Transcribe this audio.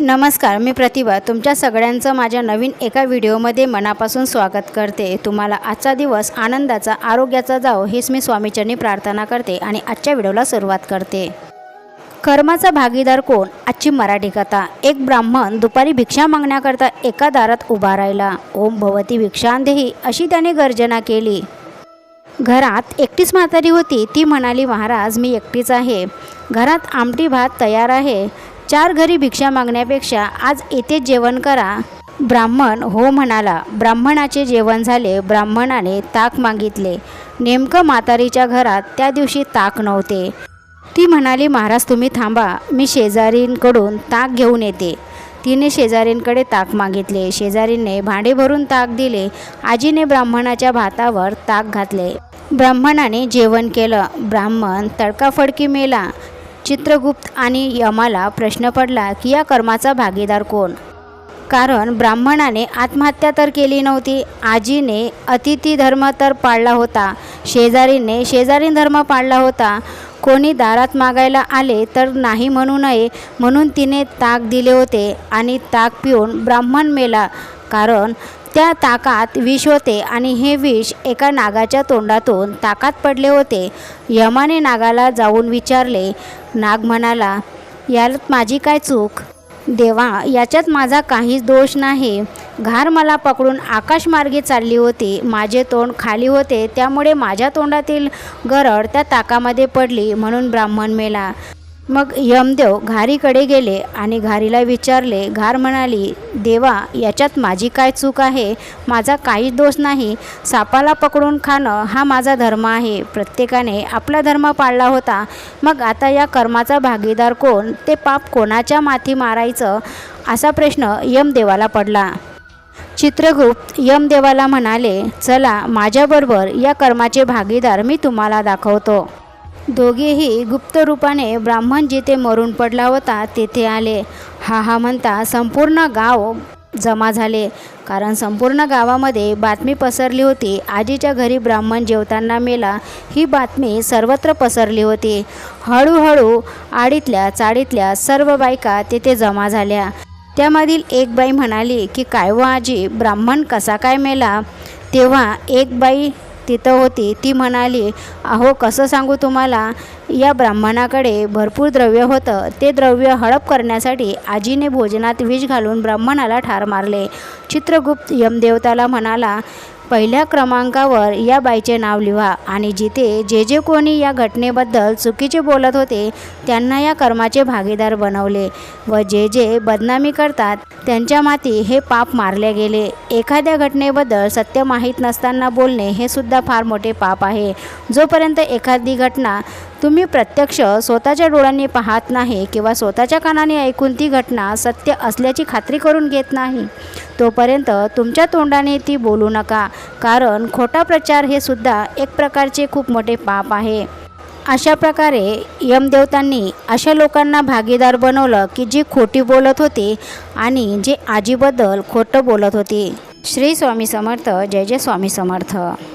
नमस्कार मी प्रतिभा. तुमच्या सगळ्यांचं माझ्या नवीन एका व्हिडिओमध्ये मनापासून स्वागत करते. तुम्हाला आजचा दिवस आनंदाचा आरोग्याचा जाओ हेच मी स्वामीचरणी प्रार्थना करते आणि आजच्या व्हिडिओला सुरुवात करते. कर्माचा भागीदार कोण? आजची मराठी कथा. एक ब्राह्मण दुपारी भिक्षा मागण्याकरता एका दारात उभा राहिला. ओम भवती भिक्षांदेही अशी त्याने गर्जना केली. घरात एकटीच म्हातारी होती. ती म्हणाली महाराज मी एकटीच आहे. घरात आमटी भात तयार आहे. चार घरी भिक्षा मागण्यापेक्षा आज येथे जेवण करा. ब्राह्मण हो म्हणाला ब्राह्मणाचे जेवण झाले ब्राह्मणाने ताक मागितले. नेमकं म्हातारीच्या घरात त्या दिवशी ताक नव्हते. ती म्हणाली महाराज तुम्ही थांबा मी शेजारींकडून ताक घेऊन येते. तिने शेजारींकडे ताक मागितले. शेजारींने भांडे भरून ताक दिले. आजीने ब्राह्मणाच्या भातावर ताक घातले. ब्राह्मणाने जेवण केलं. ब्राह्मण तडकाफडकी मेला. चित्रगुप्त आणि यमाला प्रश्न पडला की या कर्माचा भागीदार कोण? कारण ब्राह्मणाने आत्महत्या तर केली नव्हती आजीने अतिथी धर्म तर पाळला होता शेजारीने शेजारी धर्म पाळला होता. कोणी दारात मागायला आले तर नाही म्हणू नये म्हणून तिने ताक दिले होते आणि ताक पिऊन ब्राह्मण मेला. कारण त्या ताकात विष होते आणि हे विष एका नागाच्या तोंडातून ताकात पडले होते. यमाने नागाला जाऊन विचारले नाग म्हणाला यात माझी काय चूक? देवा याच्यात माझा काहीच दोष नाही. घार मला पकडून आकाशमार्गे चालली होती. माझे तोंड खाली होते त्यामुळे माझ्या तोंडातील गरड त्या ताकामध्ये पडली म्हणून ब्राह्मण मेला. मग यमदेव घारीकडे गेले आणि घारीला विचारले घार म्हणाली देवा याच्यात माझी काय चूक आहे? माझा काहीच दोष नाही. सापाला पकडून खाणं हा माझा धर्म आहे. प्रत्येकाने आपला धर्म पाळला होता. मग आता या कर्माचा भागीदार कोण? ते पाप कोणाच्या माथी मारायचं? असा प्रश्न यमदेवाला पडला. चित्रगुप्त यमदेवाला म्हणाले चला माझ्याबरोबर या कर्माचे भागीदार मी तुम्हाला दाखवतो. दोघेही गुप्त रूपाने ब्राह्मण जिथे मरून पडला होता तेथे आले. हा हा म्हणता संपूर्ण गाव जमा झाले. कारण संपूर्ण गावामध्ये बातमी पसरली होती आजीच्या घरी ब्राह्मण जेवताना मेला ही बातमी सर्वत्र पसरली होती. हळूहळू आडीतल्या चाडीतल्या सर्व बायका तेथे जमा झाल्या. त्यामधील एक बाई म्हणाली की काय व आजी ब्राह्मण कसा काय मेला? तेव्हा एक बाई तिथं होती. ती म्हणाली अहो कसं सांगू तुम्हाला? या ब्राह्मणाकडे भरपूर द्रव्य होतं. ते द्रव्य हडप करण्यासाठी आजीने भोजनात विष घालून ब्राह्मणाला ठार मारले. चित्रगुप्त यमदेवताला म्हणाला पहिल्या क्रमांकावर या बाईचे नाव लिहा आणि जिथे जे जे कोणी या घटनेबद्दल चुकीचे बोलत होते त्यांना या कर्माचे भागीदार बनवले व जे जे बदनामी करतात त्यांच्या माती हे पाप मारले गेले. एखाद्या घटनेबद्दल सत्य माहीत नसताना बोलणे हे सुद्धा फार मोठे पाप आहे. जोपर्यंत एखादी घटना तुम्ही प्रत्यक्ष स्वतःच्या डोळ्यांनी पाहत नाही किंवा स्वतःच्या कानाने ऐकून ती घटना सत्य असल्याची खात्री करून घेत नाही तोपर्यंत तुमच्या तोंडाने ती बोलू नका. कारण खोटा प्रचार हे सुद्धा एक प्रकारचे खूप मोठे पाप आहे. अशा प्रकारे यमदेवतांनी अशा लोकांना भागीदार बनवलं की जी खोटी बोलत होती आणि जे आजीबद्दल खोटं बोलत होती. श्री स्वामी समर्थ. जय जय स्वामी समर्थ.